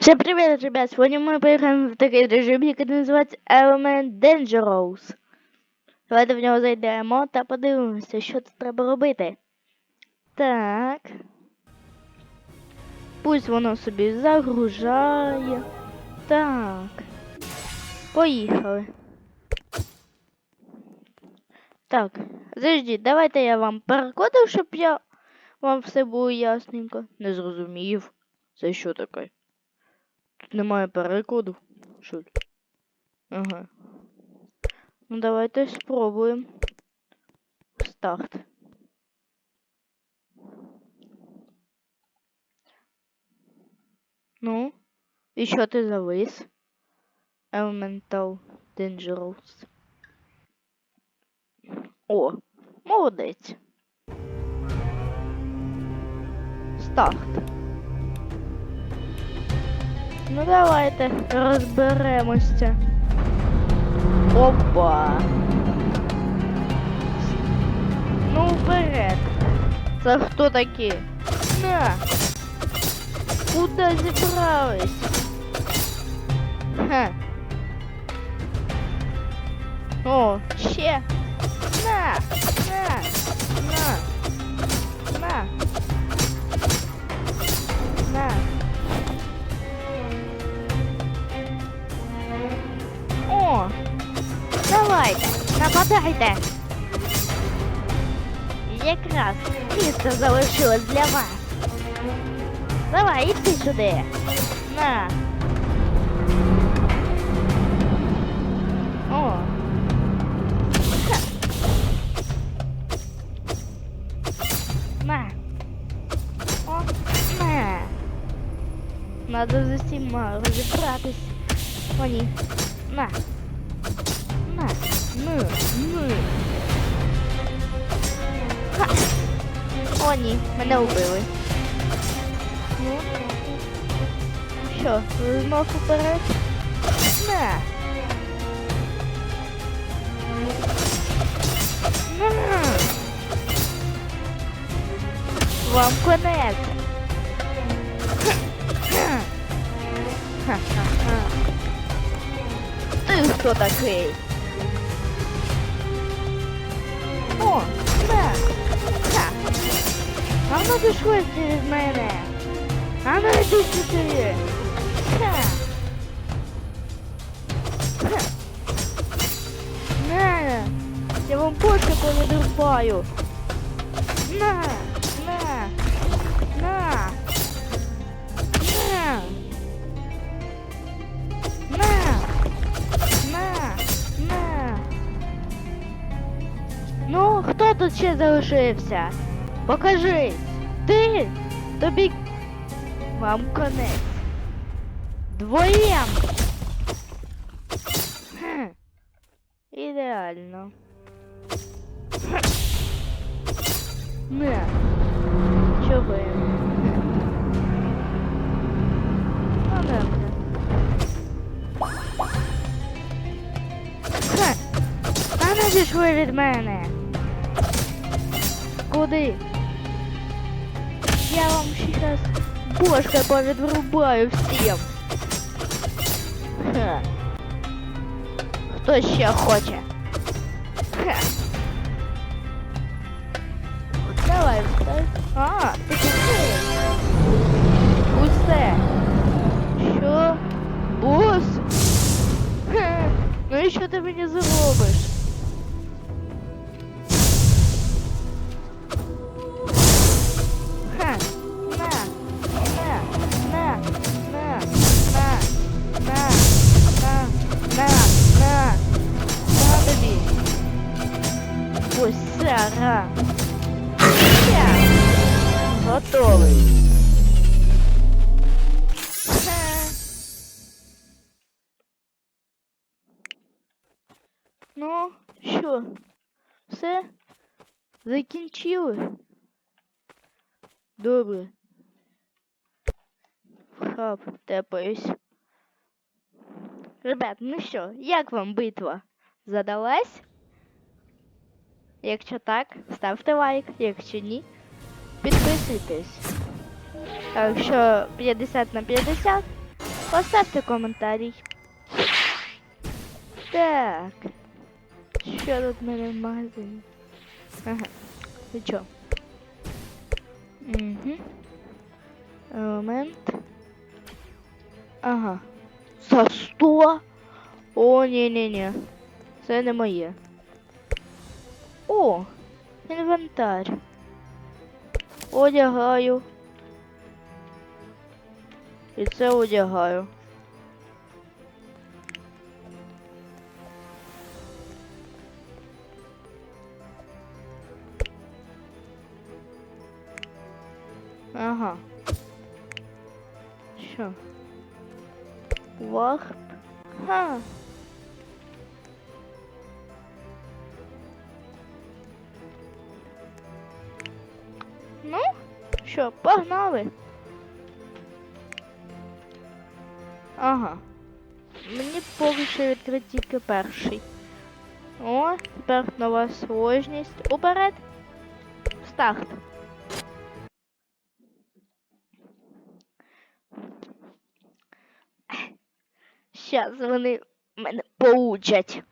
Всем привет, ребят! Сегодня мы поиграем в такий режим, який називається Element Dangerous. Давайте в нього зайдемо та подивимося, що тут треба робити. Так. Пусть воно собі загружає. Так. Поїхали. Так, заждіть, давайте я вам перекодив, щоб я вам все було ясненько. Не зрозумів. Це що таке? Тут немає перекоду. Що? Ага. Ну давайте спробуємо. Старт. Ну, і що ти завис? Elemental Dangerous. О, молодець. Старт. Ну давайте розберемося. Опа. Ну вперед. Це хто такі? На. Куда зібрались? Ха. О, ще. На. На. На. На. На. Давайте, нападайте. Якраз місце залишилось для вас. Давай, іди сюди. На. О. Ха. На. О, на. Надо з усіма розібратись. О, ні. На. На. Ну. Ну. Ха. О, ні, мене вбили. Ну. Що, знов уперед? На. На. Вам конець. Ха-ха-ха. Ти хто такий? О, да. Ха. А ну ти швидше від мене. А ну йди сюди. Ха. На. Я вам бочку не дурбаю. На. Тут ще залишився? Покажи. Ти? Тобі вам конець. Двоєм. Хм. Ідеально. Хм. Не. Чого? Ну, добре. Ха. А не від мене. куды? Я вам сейчас бошкой поведрубаю всем. Ха. Кто еще хочет? Ха. Давай, вставай. А, ты куды? Усе. Чё? Босс? Ха. Ну еще ты меня зовут. Ну, що? Все? Закінчили? Добре. Хап, тепаюсь. Ребят, ну що, як вам битва? Задалась? Якщо так, ставте лайк, якщо ні, підписуйтесь. А якщо 50 на 50, Поставте коментарій. Так. Що тут в мене в магазині? Ага. Ти чо? Угу. Елемент. Ага. За 100? О, ні-ні-ні. Це не моє. О, інвентар. Одягаю. І це одягаю. Ага. Що? Вахт? Ха. Ну, що, погнали? Ага. Мені поки що відкрити тільки перший. О, тепер нова сложність. Уперед. Старт. Щас вони мене поучать.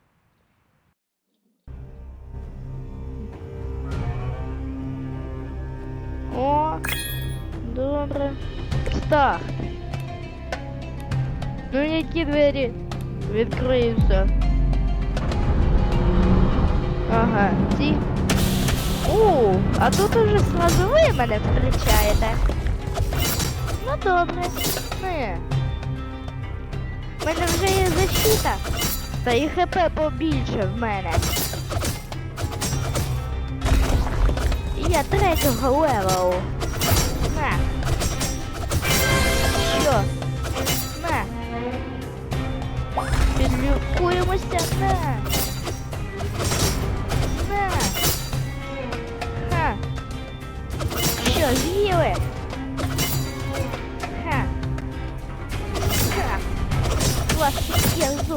О, добре. Старт. Ну які двері відкриються. Ага, ці. О, а тут уже сразу ви мене зустрічаєте. Ну добре. Не. Мене вже є защита. Та і ХП побільше в мене. Я третього левелу. На. Що? На. Підлікуємося. На.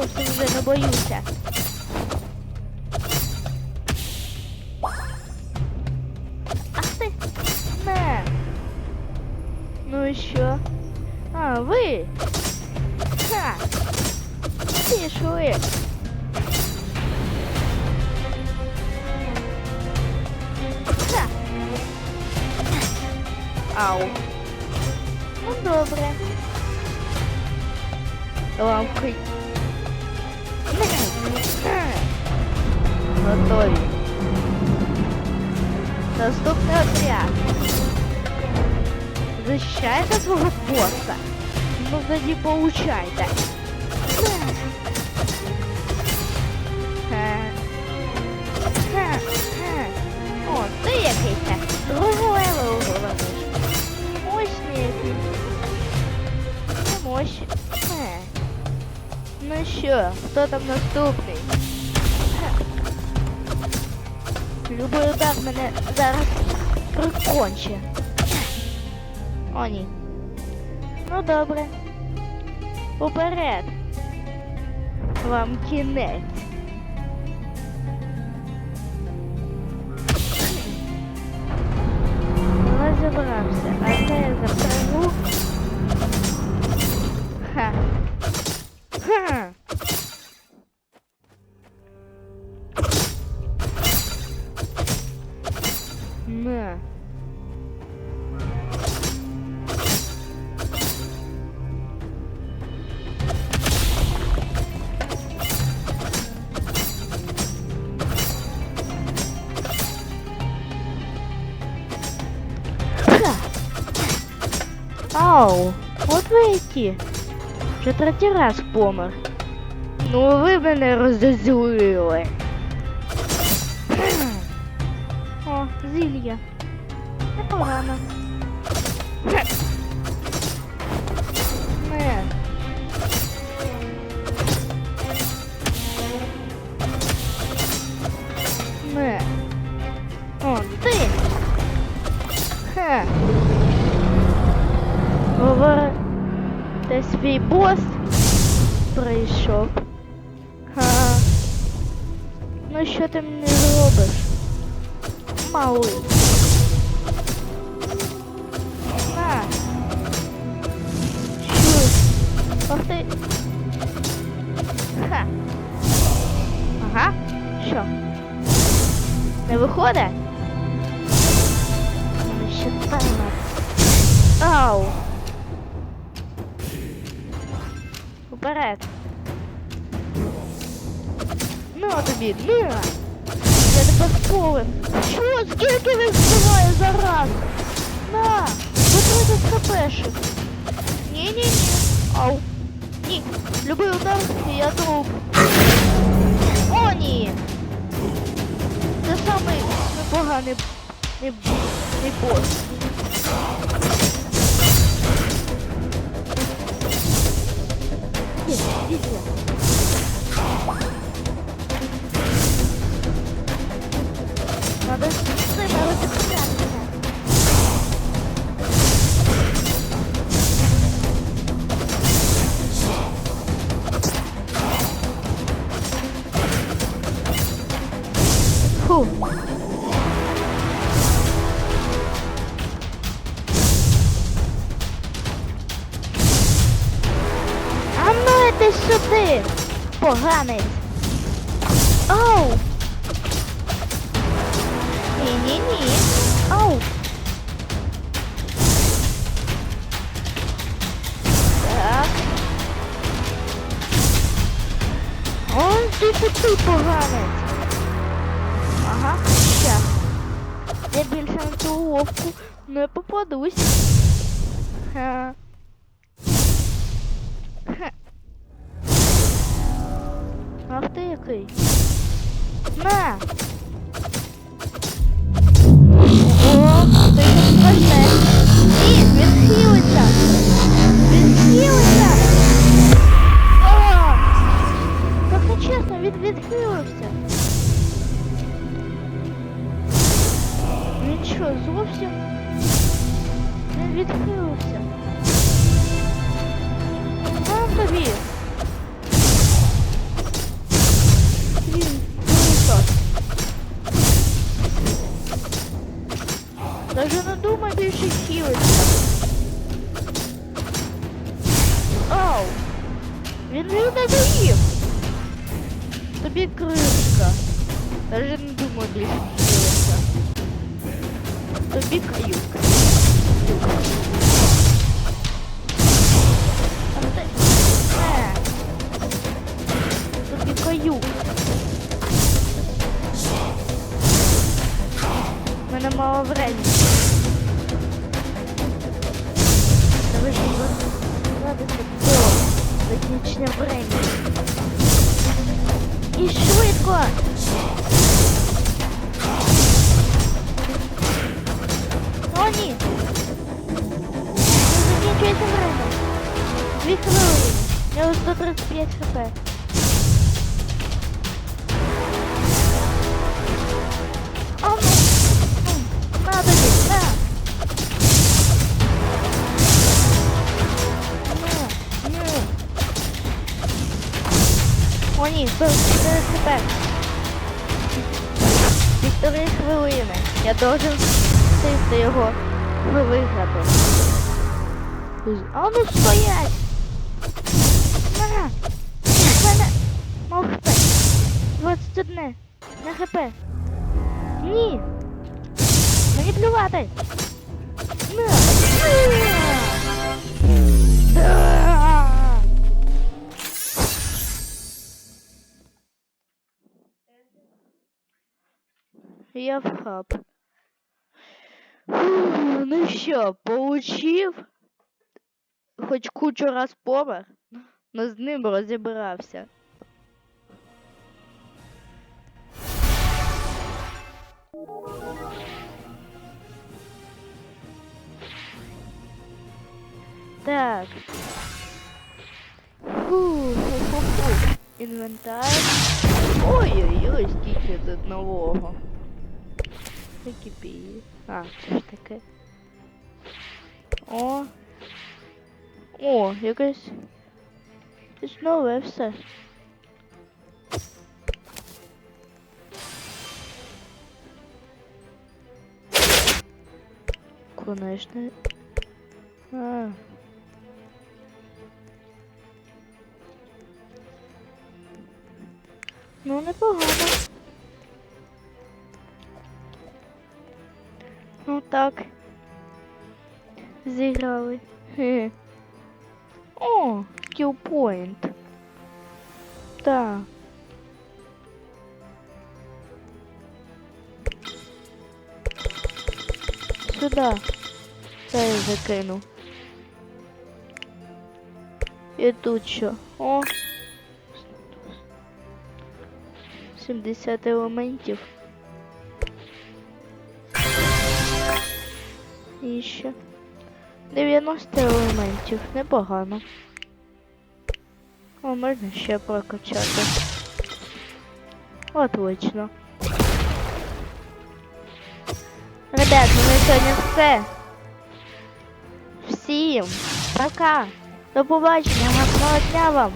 я зовсім вже не боюся. Ах ти! Не. Ну і що? А, ви? Ха! Пішли! Ха! Ау. Ну добре. Лампи. Готові. Наступний отряд. Защищайте свого босса. Ну тоді получайте. О, ти якийся. Другого левелу говориш. Мощний який. Не мощний. Ну що, хто там наступний? Любий удар мене зараз приконче. О, ні. Ну добре. Уперед. Вам кінець. Розібрався, а це я запрягу. Ха. Ха. Ау, от ви які. Вже третій раз помер. Ну ви мене розозлили. О, зілля. Непогано. Бос прийшов. Ха. Ну що ти мені зробиш? Малий. На. Ах ти. Ха. Ага. Що? Не виходить? Ще таймер. Ау. Уперед. На тобі, на! Я тебе сповен. Що? Скільки він вбиває за раз? На! Витрати хпшик. Ні-ні-ні. Ау. Ні. Любий удар, я труп. О, ні. Це самий непоганий не, не бос. Є, є, є. Надо с ними розібратися. Фу. А поганець. Оу! Ні-ні-ні. Оу. Так. Он ти такий поганець. Ага, щас. Я більше на цю ловку не попадусь. Ха. Ах ти який. На! О, ти не страшне. Ні, він хилиться. Він хилиться. Він не доїв. Тобі кришка. Даже не думай більше хілитися. Тобі каюк. Тобі каюк. Мене мало времени. Давай до закінчення времени. І швидко. О, ні. Не закінчується время. Дві хвилини. Я ось 135 хп. О, ні, 104 хп. Півтори хвилини. Я должен встигти його виграти. А ну стоять! На! Мене! Мав хп! 21! На хп! Ні! Мені плювати! На! Да! Я в хаб. Фу, Ну що, получив? Хоч кучу раз помер, но з ним розібрався. Так. Фу, фу, фу, фу. Інвентар. Ой-ой-ой, скільки тут нового. Такі бії. А, це ж таке. О. О, якесь. Це ж нове все. Конечно. А. Ну, непогано. Так. Зіграли. Хе. О, кілпоінт. Так. Сюда. Це я закину. І тут що? О. 70 елементів. І ще 90 елементів. Непогано. О, можна ще прокачати. Отлично. Ребят, ну на сьогодні все. Всім пока. До побачення, гарного дня вам.